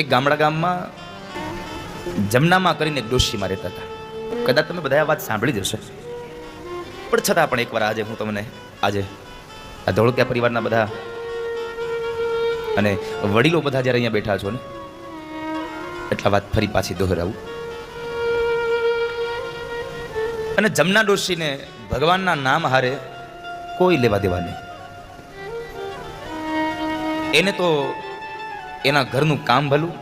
એક ગામડા ગામમાં જમનામાં કરીને ડોશીમાં રહેતા હતા. કદાચ તમે બધા આ વાત સાંભળી જશો પણ છતાં પણ એકવાર આજે હું તમને આજે આ ધોળકિયા પરિવારના બધા અને વડીલો બધા જ્યારે અહીંયા બેઠા છો ને, એટલા વાત ફરી પાછી દોહરાવું. અને જમના ડોશીને ભગવાનના નામ હારે કોઈ લેવા દેવા નહીં. એને તો એના ઘરનું કામ ભલું,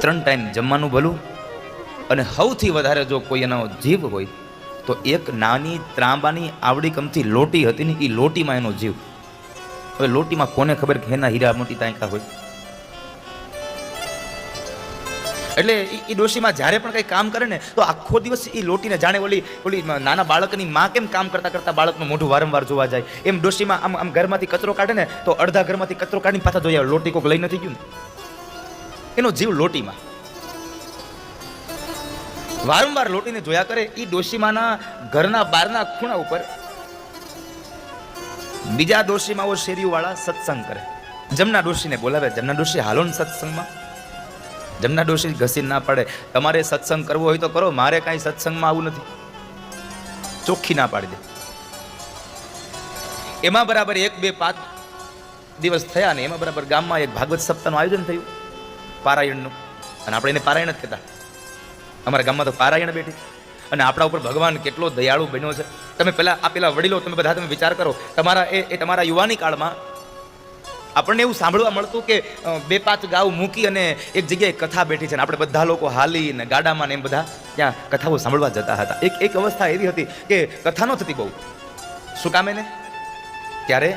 ત્રણ ટાઈમ જમવાનું ભલું, અને સૌથી વધારે જો કોઈ એનો જીવ હોય, તો એક નાની ત્રાંબાની આવડી કમથી લોટી હતી ને એ લોટીમાં એનો જીવ. હવે લોટીમાં કોને ખબર કે એના હીરા મોટી તાંકા હોય? એટલે એ ડોશીમાં જ્યારે પણ કંઈ કામ કરે ને, તો આખો દિવસ એ લોટીને જાણે ઓલી ઓલી નાના બાળકની માં કેમ કામ કરતા કરતા બાળકનું મોઢું વારંવાર જોવા જાય? એમ ડોશીમાં આમ આમ ઘરમાંથી કચરો કાઢે ને, તો અડધા ઘરમાંથી કચરો કાઢીને પાછા જોઈ આવે, લોટી કોક લઈ નથી ગયું એનો જીવ લોટીમાં. વારંવાર લોટીને જોયા કરે એ ડોશીમાના ઘરના બારના ખૂણા ઉપર બીજા ડોશીમાઓ શેરીઓવાળા સત્સંગ કરે. જમના ડોશીને બોલાવે, જમના ડોશી હાલો ને સત્સંગમાં. જમના ડોશી ઘસી ના પડે. તમારે સત્સંગ કરવો હોય તો કરો, મારે કાંઈ સત્સંગમાં આવું નથી. ચોખ્ખી ના પાડી દે. એમાં બરાબર એક, બે, પાંચ દિવસ થયા ને એમાં બરાબર ગામમાં એક ભાગવત સપ્તાહનું આયોજન થયું, પારાયણનું. અને આપણે એને પારાયણ જ કહેતા. અમારા ગામમાં તો પારાયણ બેઠી. અને આપણા ઉપર ભગવાન કેટલો દયાળુ બન્યો છે. તમે પેલા આ પેલા વડીલો, તમે બધા તમે વિચાર કરો. તમારા એ તમારા યુવાની કાળમાં આપણને એવું સાંભળવા મળતું કે બે પાંચ ગાઉ મૂકી અને એક જગ્યાએ કથા બેઠી છે ને આપણે બધા લોકો હાલી ને ગાડામાં ને એમ બધા ત્યાં કથાઓ સાંભળવા જતા હતા. એક એક અવસ્થા એવી હતી કે કથા ન થતી બહુ. શું કામે ને ત્યારે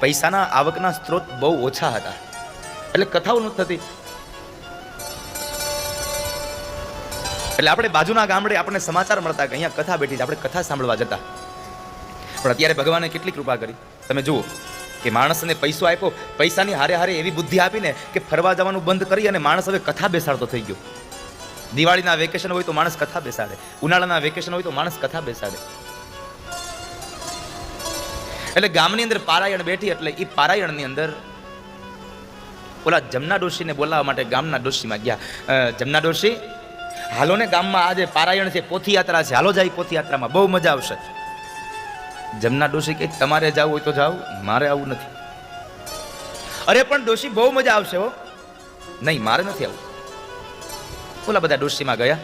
પૈસાના આવકના સ્ત્રોત બહુ ઓછા હતા. એટલે કથાઓ ન થતી. એટલે આપણે બાજુના ગામડે આપણને સમાચાર મળતા કે અહીંયા કથા બેઠી છે, આપણે કથા સાંભળવા જતા. પણ અત્યારે ભગવાને કેટલી કૃપા કરી. તમે જુઓ. કે માણસને પૈસો આપ્યો, પૈસાની હારે હારે એવી બુદ્ધિ આપીને કે ફરવા જવાનું બંધ કરી અને માણસ હવે કથા બેસાડતો થઈ ગયો. દિવાળીના વેકેશન હોય તો માણસ કથા બેસાડે, ઉનાળાના વેકેશન હોય તો માણસ કથા બેસાડે. એટલે ગામની અંદર પારાયણ બેઠી, એટલે એ પારાયણની અંદર ઓલા જમના ડોશીને બોલાવવા માટે ગામના ડોશીમાં ગયા. જમના ડોશી હાલો ને ગામમાં આજે પારાયણ છે પોથી યાત્રા છે, હાલો જાય પોથી યાત્રામાં બહુ મજા આવશે. જમના ડોશી કે તમારે જવું હોય તો જાઓ, મારે આવું નથી. અરે, પણ ડોશી બહુ મજા આવશે હો. નહીં, મારે નથી આવું. ઓલા બધા ડોશીમાં ગયા.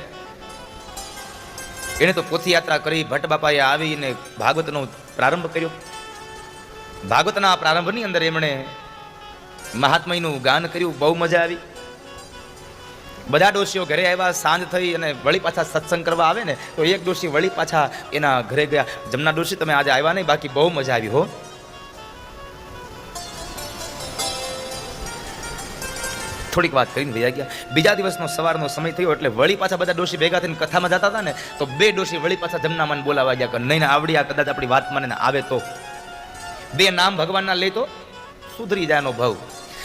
એને તો પોથી યાત્રા કરી, ભટ્ટ બાપાએ આવીને ભાગવતનો પ્રારંભ કર્યો. ભાગવતના પ્રારંભની અંદર એમણે મહાત્મયનું ગાન કર્યું, બહુ મજા આવી. બધા ડોશીઓ ઘરે આવ્યા, સાંજ થઈ અને વળી પાછા સત્સંગ કરવા આવે ને, તો એક ડોશી વળી પાછા એના ઘરે ગયા. જમના ડોશી તમે આજે આવ્યા નહીં, બાકી બહુ મજા આવી હો. થોડીક વાત કરીને વયા ગયા બીજા દિવસનો સવારનો સમય થયો એટલે વળી પાછા બધા ડોશી ભેગા થઈને કથામાં જતા હતા ને, તો બે ડોશી વળી પાછા જમનામાન બોલાવા ગયા કે નહીં આવડી આ કદાચ આપણી વાત મને આવે તો. બે નામ ભગવાનના લે તો સુધરી જાય એનો ભાવ.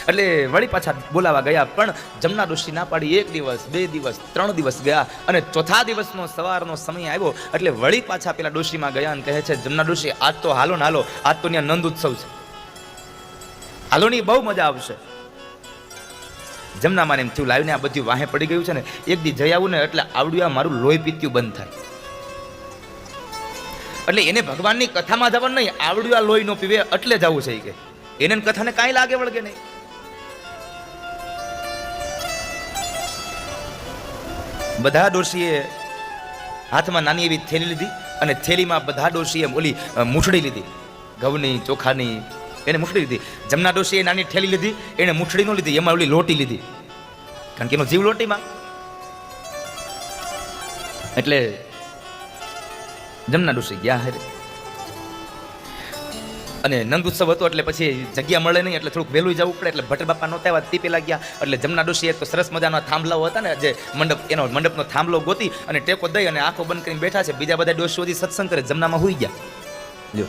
એટલે વળી પાછા બોલાવા ગયા, પણ જમના ઋષિ ના પાડી. એક દિવસ, બે દિવસ, ત્રણ દિવસ ગયા અને ચોથા દિવસનો સવારનો સમય આવ્યો. એટલે વળી પાછા પેલા ડોશીમાં ગયા અને કહે છે, જમના ડોશી, આજ તો હાલો ને હાલો, આજ તો ત્યાં નંદ ઉત્સવ છે. હાલોની બહુ મજા આવશે. જમના માને એમ થયું, લાવીને આ બધું વાહે પડી ગયું છે ને, એક દી જઈ આવું ને, એટલે આવડ્યું મારું લોહી પીત્યું બંધ થાય. એટલે એને ભગવાનની કથામાં જવાનું નહીં, આવડ્યું આ લોહી નો પીવે એટલે જવું છે કે. એને કથાને કાંઈ લાગે વળગે નહીં. બધા ડોશીએ હાથમાં નાની એવી થેલી લીધી અને થેલીમાં બધા ડોશીએ ઓલી મૂછડી લીધી. ઘઉંની, ચોખાની, એને મૂઠડી લીધી. જમના ડોશીએ નાની થેલી લીધી, એને મૂછડી ન લીધી, એમાં ઓલી લોટી લીધી. કારણ કે એનો જીવ લોટીમાં. એટલે જમના ડોશી ગયા હારે. અને નંદ ઉત્સવ હતો એટલે પછી જગ્યા મળે નહીં એટલે થોડુંક વહેલું જવું પડે એટલે ભટ્ટ બાપા નહોતા આવ્યા તે પેલા ગયા એટલે જમના ડોશી એક તો સરસ મજાના થાંભલાઓ હતા ને જે મંડપ એનો મંડપનો થાંભલો ગોતી અને ટેકો દઈ અને આંખો બંધ કરીને બેઠા છે. બીજા બધા ડોશીઓ હજી સત્સંગ કરે જમનામાં હોઈ ગયા. જો.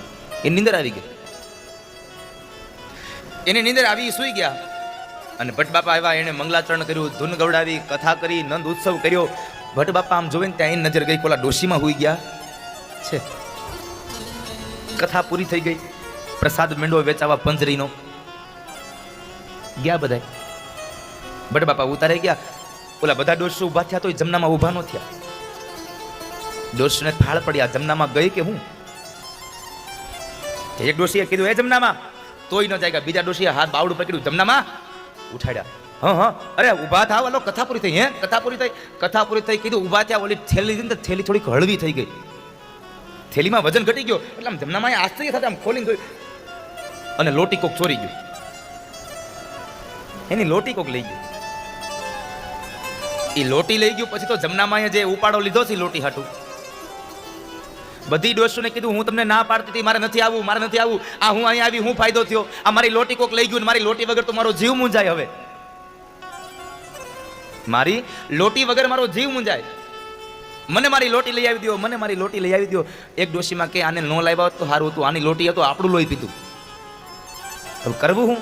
એ નીંદર આવી ગઈ. એની નીંદર આવી સુઈ ગયા. અને ભટ્ટ બાપા આવ્યા એને મંગલાચરણ કર્યું ધૂન ગવડાવી કથા કરી નંદ ઉત્સવ કર્યો. ભટ્ટ બાપા આમ જોઈને ત્યાં એની નજર ગઈ કોલા ડોશીમાં હોઈ ગયા. છે. કથા પૂરી થઈ ગઈ. પ્રસાદ મેંડો વેચાવા પંજરીનો. ગયા બધા બટ બાપા ઉતારે ગયા. ઓલા બધા ડોસો ઊભા થયા તો જમનામાં ઊભા ન થયા. ડોસને થાળ પડ્યા જમનામાં ગઈ કે હું? એક ડોસીએ કીધું, એ જમનામાં. તોય ન જાય બીજા ડોસીએ હાથ બાવડું પકડ્યું, જમનામાં? ઉઠાડ્યા. હા હા. અરે, ઊભા થાવ, હાલો. કથા પૂરી થઈ, હે? કથા પૂરી થઈ. કથા પૂરી થઈ કીધું, ઊભા થયા, ઓલી થેલી હતી ને થેલી થોડીક હળવી થઈ ગઈ. થેલીમાં વજન ઘટી ગયો. એટલે આમ જમનામાં આશ્ચર્ય થતા, આમ ખોલીને જોયું. અને લોટી કોક ચોરી ગયું. એની લોટી કોક લઈ ગયું. એ લોટી લઈ ગયું પછી તો જમનામાં જે ઉપાડો લીધો છે લોટી હાટું. બધી ડોસોને કીધું, હું તમને ના પાડતી હતી, મારે નથી આવવું, મારે નથી આવવું. આ હું અહીંયા આવી, હું ફાયદો થયો. આ મારી લોટી કોક લઈ ગયું મારી લોટી વગર તો મારો જીવ મૂંઝાય હવે. મારી લોટી વગર મારો જીવ મૂંઝાય? મને મારી લોટી લઈ આવી દો મને મારી લોટી લઈ આવી દો એક ડોશીમાં કે, આને ન લાવ્યા તો સારું હતું. આની લોટી હતો આપણું લોહી પીતું તો કરવું હું?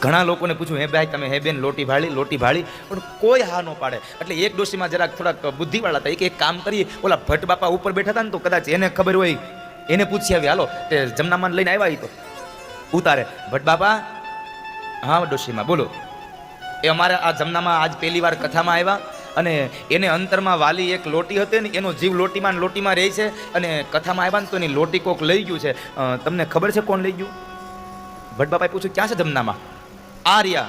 ઘણા લોકોને પૂછ્યું હે ભાઈ, તમે હે બેન, લોટી ભાળી લોટી ભાળી. પણ કોઈ હા ન પાડે. એટલે એક ડોશીમાં જરાક થોડાક બુદ્ધિવાળા હતા. એક એક કામ કરીએ, ઓલા ભટ્ટ બાપા ઉપર બેઠા હતા ને તો કદાચ એને ખબર હોય. એને પૂછી આવી હાલો, તે જમનામાં લઈને આવ્યા તો. ઉતારે, ભટ્ટ બાપા, હા ડોશીમાં, બોલો. એ અમારા આ જમનામાં આજ પહેલી વાર કથામાં આવ્યા. અને એને અંતરમાં વાલી એક લોટી હતી ને, એનો જીવ લોટીમાં લોટીમાં રહે છે અને કથામાં આવ્યા ને તો એની લોટી કોક લઈ ગયું છે. તમને ખબર છે કોણ લઈ ગયું? ભટબાપાએ બાપાએ પૂછ્યું, ક્યાં છે જમનામાં? આ રહ્યા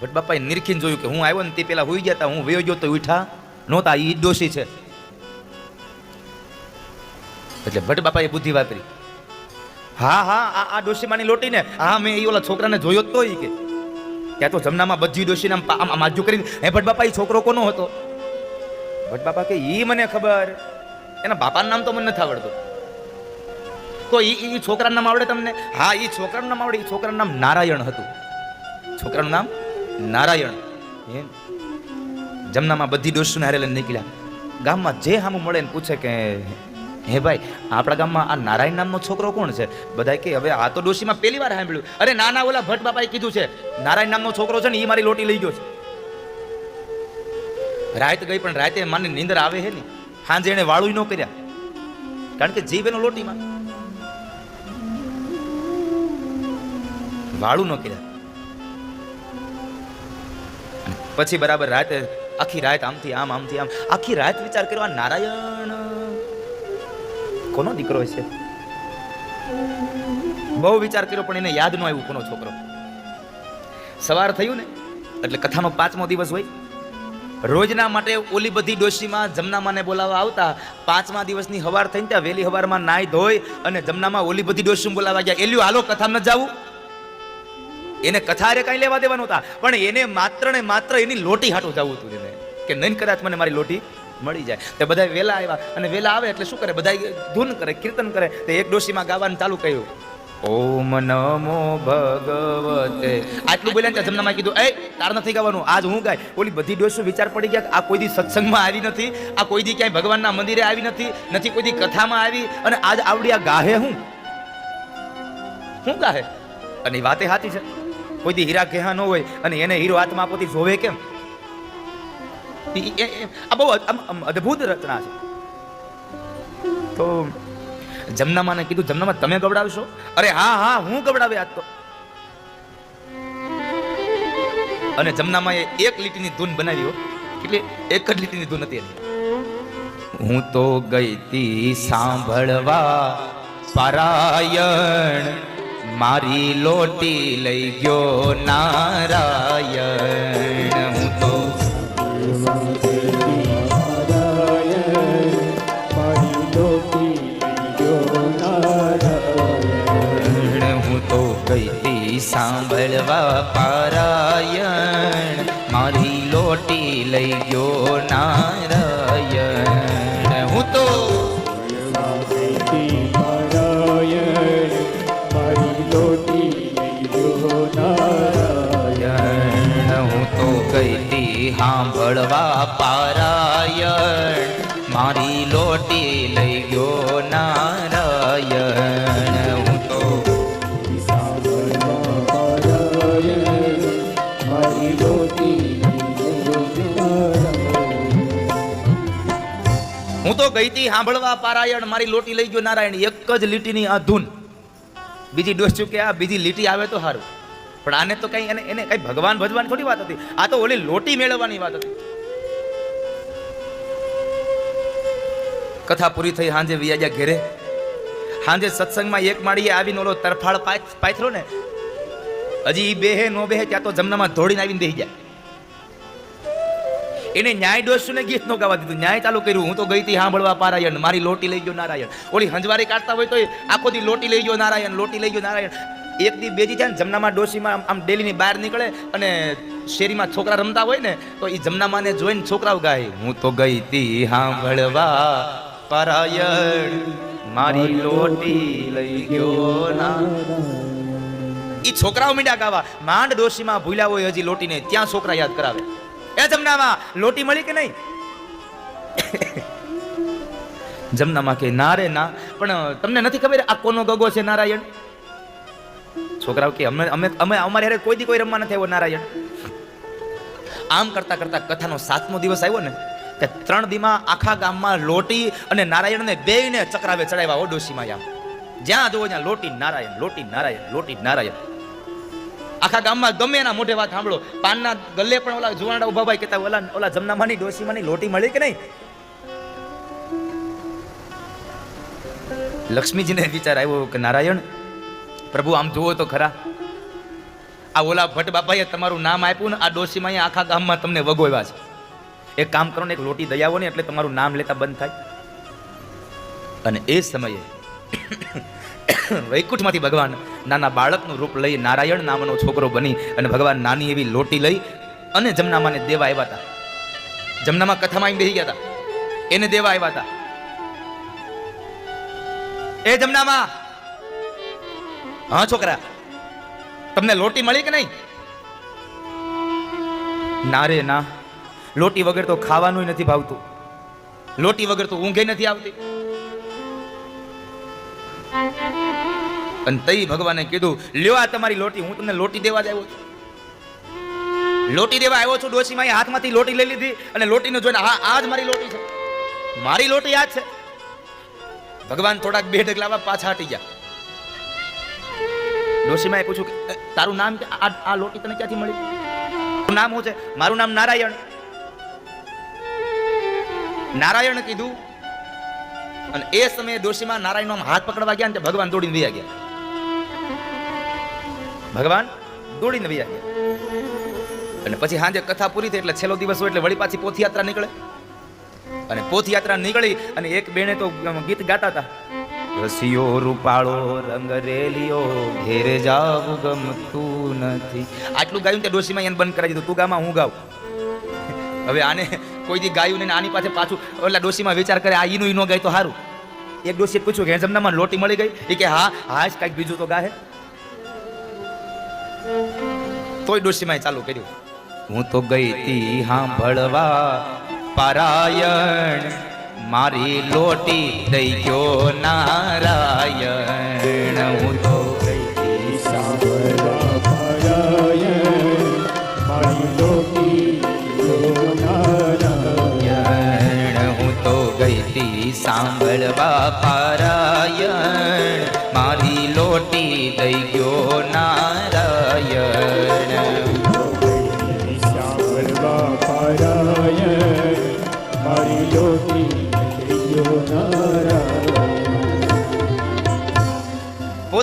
ભટ્ટ બાપાએ નિરખીને જોયું કે, હું આવ્યો ને તે પેલા હોઈ ગયા હતા હું વયો ગયો તો ઉઠા. નહોતા, ઈ દોષી છે. એટલે ભટબાપાએ બાપાએ બુદ્ધિ વાપરી. હા હા, આ ડોશીમાની લોટી ને હા, મેં એ ઓલા છોકરાને જોયો તો એ કે. ત્યાં તો જમનામાં બધી ડોશીને આમ આમ કરીને હે ભટ બાપા એ છોકરો કોનો હતો? ભટ બાપા કે એ મને ખબર. એના બાપાનું નામ તો મને નથી આવડતું. તો એ એ છોકરાનું નામ આવડે તમને? હા એ છોકરાનું નામ આવડે. એ છોકરાનું નામ નારાયણ હતું. છોકરાનું નામ નારાયણ. એમ જમનામાં બધી ડોશીને હારે લઈને નીકળ્યા. ગામમાં જે હામું મળે ને પૂછે કે હે ભાઈ, આપણા ગામમાં આ નારાયણ નામનો છોકરો કોણ છે? બધા કે હવે આ તો ડોશીમાં પહેલી વાર સાંભળ્યું. અરે ના ના, ઓલા ભટ્ટ બાપાએ કીધું છે, નારાયણ નામનો છોકરો છે ને એ મારી લોટી લઈ ગયો છે. રાત ગઈ પણ રાતે મને નીંદર આવે હે ને, સાંજે એને વાળું ન કર્યા. કારણ કે જીવ એનો લોટીમાં. વાળું ન કર્યા. પછી બરાબર રાતે આખી રાત આમથી આમ આમથી આમ, આખી રાત વિચાર કર્યો, આ નારાયણ કોનો દીકરો છે બહુ વિચાર કર્યો, પણ એને યાદ ન આવ્યું કોનો છોકરો. સવાર થયું ને, એટલે કથાનો પાંચમો દિવસ હોય. રોજના માટે ઓલી બધી ડોશીમાં જમનામાને બોલાવવા આવતા, પાંચમા દિવસની હવાર થઈને ત્યાં વહેલી હવારમાં નાહી ધોઈ અને જમનામાં ઓલી બધી ડોશી બોલાવા ગયા. એલ્યું, હાલો કથા ન જાવું? એને કથા રે કાંઈ લેવા દેવાનું હતા પણ એને માત્ર ને માત્ર એની લોટી હાટું જવું હતું કે નહીં કદાચ મને મારી લોટી મળી જાય. તે બધા વેલા આવ્યા અને વેલા આવે એટલે શું કરે? બધા ધૂન કરે, કીર્તન કરે. તે એક ડોશીમાં ગાવાનું ચાલુ કર્યું. ઓમ નમો ભગવતે. આટલું બોલ્યા ને જમનામાં કીધું, એ, તાર નથી ગાવાનું, આજ હું ગાય. ઓલી બધી ડોશો વિચાર પડી ગયા આ કોઈ દી સત્સંગમાં આવી નથી, આ કોઈ દી ક્યાંય ભગવાનના મંદિરે આવી નથી નથી કોઈ દી કથામાં આવી, અને આજ આવડી આ ગાહે હું? શું ગાહે? અને વાતે સાચી છે. કોઈ દી હીરા કહેવા ન હોય, અને એને હીરો આત્મા આપોથી જોવે કેમ? આ બહુ અદ્ભુત રચના છે. તો જમનામાને કીધું, જમનામાં તમે ગવડાવશો? અરે હા હા, હું ગવડાવે આજ તો. અને જમનામાં એક લીટીની ધૂન બનાવી હો. કેટલી એક જ લીટીની ધૂન હતી હું તો ગઈ તી સાંભળવા, પારાયણ, મારી લોટી લઈ ગયો નારાયણ. હું તી સાંભળવા પારાયણ. મારી લોટી લઈ ગયો નારાયણ હું તો ગઈ તી સાંભળવા પારાયણ, મારી લોટી લઈ ગયો નારાયણ, એક જ લીટીની આ ધૂન. બીજી ડોસ ચૂકે આ બીજી લીટી આવે તો સારું. પણ આને તો કઈ એને એને કઈ ભગવાન ભજવાની થોડી વાત હતી. આ તો ઓલી લોટી મેળવવાની વાત હતી. કથા પૂરી થઈ, સાંજે વિયાજા ઘેરે. સાંજે સત્સંગમાં એક માળીએ આવીને ઓલો તરફાળ પાથ- પાથરો ને, હજી બે હે નો બેહે, ત્યાં તો જમનામાં ધોડીને આવીને બેહી જાય. એને ન્યાય ડોસુને ગીત નો ગાવા દીધું. ન્યાય ચાલુ કર્યું. હું તો ગઈ હતી સાંભળવા પારાયણ. મારી લોટી લઈ ગયો નારાયણ. ઓલી હંજવારી કાઢતા હોય તો આખો દી લોટી લઈ ગયો નારાયણ, લોટી લઈ ગયો નારાયણ. એક દી બેજી જાય ને જમનામાં ડોસીમાં આમ- ડેલીની બહાર નીકળે અને શેરીમાં છોકરા રમતા હોય ને, તો એ જમનામાને જોઈને છોકરાઓ ગાય, હું તો ગઈ તી સાંભળવા પારાયણ. મારી લોટી લઈ ગયો ના એ છોકરાઓ મીંડા ગાવા. માંડ ડોશીમાં ભૂલ્યા હોય હજી લોટીને, ત્યાં છોકરા યાદ કરાવે. એ જમનામાં, લોટી મળી કે નહીં? જમનામાં કે ના રે, ના. પણ તમને નથી ખબર આ કોનો ગગો છે નારાયણ? છોકરાઓ કે, અમે અમે અમે, અમારે હારે કોઈ દી કોઈ રમવા નથી આવ્યો નારાયણ. આમ કરતા કરતા કથાનો સાતમો દિવસ આવ્યો ને, કે ત્રણ દીમાં આખા ગામમાં લોટી અને નારાયણને બેયને ચક્રાવે ચડાવ્યા ઓડોશીમાં ડોશીમાં આમ જ્યાં જોવો ત્યાં લોટી નારાયણ લોટી નારાયણ લોટી નારાયણ. આખા ગામમાં ગમે એના મોઢે વાત સાંભળો. પાનના ગલ્લે પણ ઓલા જુવાડા ઊભા ભાઈ કહેતા ઓલા ઓલા જમનામાંની ડોશીમાંની લોટી મળી કે નહીં? લક્ષ્મીજીને વિચાર આવ્યો કે નારાયણ, પ્રભુ, આમ જુઓ તો ખરા. આ ઓલા ભટ્ટ બાપાએ તમારું નામ આપ્યું ને આ ડોશીમાં અહીંયા આખા ગામમાં તમને વગોવ્યા છે. એક કામ કરો ને, એક લોટી દયાવો ને, એટલે તમારું નામ લેતા બંધ થાય. અને એ સમયે વૈકુંઠમાંથી ભગવાન નાના બાળકનું રૂપ લઈ નારાયણ નામનો છોકરો બની અને ભગવાન નાની એવી લોટી લઈ અને જમનામાને દેવા આવ્યા હતા. જમનામાં કથામાં આવીને બેસી ગયા હતા. એને દેવા આવ્યા હતા. એ જમનામાં! હા, છોકરા. તમને લોટી મળી કે નહીં? ના રે, ના. લોટી વગર તો ખાવાનું નથી ભાવતું. લોટી વગર તો ઊંઘે નથી આવતી. અને તઈ ભગવાને કીધું, લ્યો આ તમારી લોટી, હું તમને લોટી દેવા જ આવ્યો છું. લોટી દેવા આવ્યો છું ડોશીમાં હાથમાંથી લોટી લઈ લીધી અને લોટીને જોઈને, હા, આ જ મારી લોટી છે. મારી લોટી આ છે. ભગવાન થોડાક બે ડગલામાં પાછા હટી ગયા. ડોશીમાં પૂછ્યું કે તારું નામ આ લોટી તને ક્યાંથી મળી? નામ શું છે? મારું નામ નારાયણ. નારાયણ કીધું અને એ સમયે ડોશીમાં નારાયણ આમ હાથ પકડવા ગયા ને ભગવાન દોડીને વયા ગયા. ભગવાન દોડીને વયા ગયા. અને પછી સાંજે કથા પૂરી થઈ એટલે છેલ્લો દિવસ હોય એટલે વળી પાછી પોથયાત્રા નીકળે. અને પોથયાત્રા નીકળી અને એક બેને તો ગીત ગાતા હતા. રસિયો રૂપાળો રંગ રેલિયો ઘેરે જાવું ગમતું નથી. આટલું ગાયું કે ડોશીમાં એને બંધ કરાવી દીધું. તું ગામાં, હું ગાવ હવે આને કોઈ દી ગાયું ને આની પાસે પાછું ઓલા ડોશીમાં વિચાર કરે, આ ઈનું ઈનો ગાય તો સારું એક ડોશી પૂછ્યું કે જમનામાં લોટી મળી ગઈ? એ કે, હા હા, જ કાંઈક બીજું તો ગાહે. તોય ડોશીમાં ચાલુ કર્યું. હું તો ગઈ તી સાંભળવા પારાયણ, મારી લોટી થઈ ગયો નારાયણ.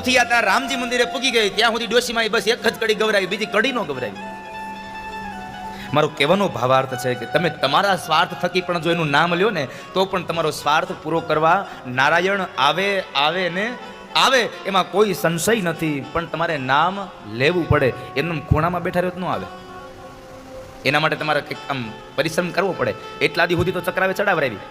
પોથીયાત્રા રામજી મંદિરે પૂગી ગઈ, ત્યાં સુધી ડોશીમાં બસ એક જ કડી ગવરાવી, બીજી કડી નો ગવરાવી. મારો કહેવાનો ભાવાર્થ છે કે તમે તમારા સ્વાર્થ થકી પણ જો એનું નામ લ્યો ને, તો પણ તમારો સ્વાર્થ પૂરો કરવા નારાયણ આવે આવે ને આવે, એમાં કોઈ સંશય નથી, પણ તમારે નામ લેવું પડે. એમનું ખૂણામાં બેઠા રહ્યો ન આવે. એના માટે તમારે આમ પરિશ્રમ કરવો પડે. એટલા દી સુધી તો ચક્રાવે ચડાવરાવી.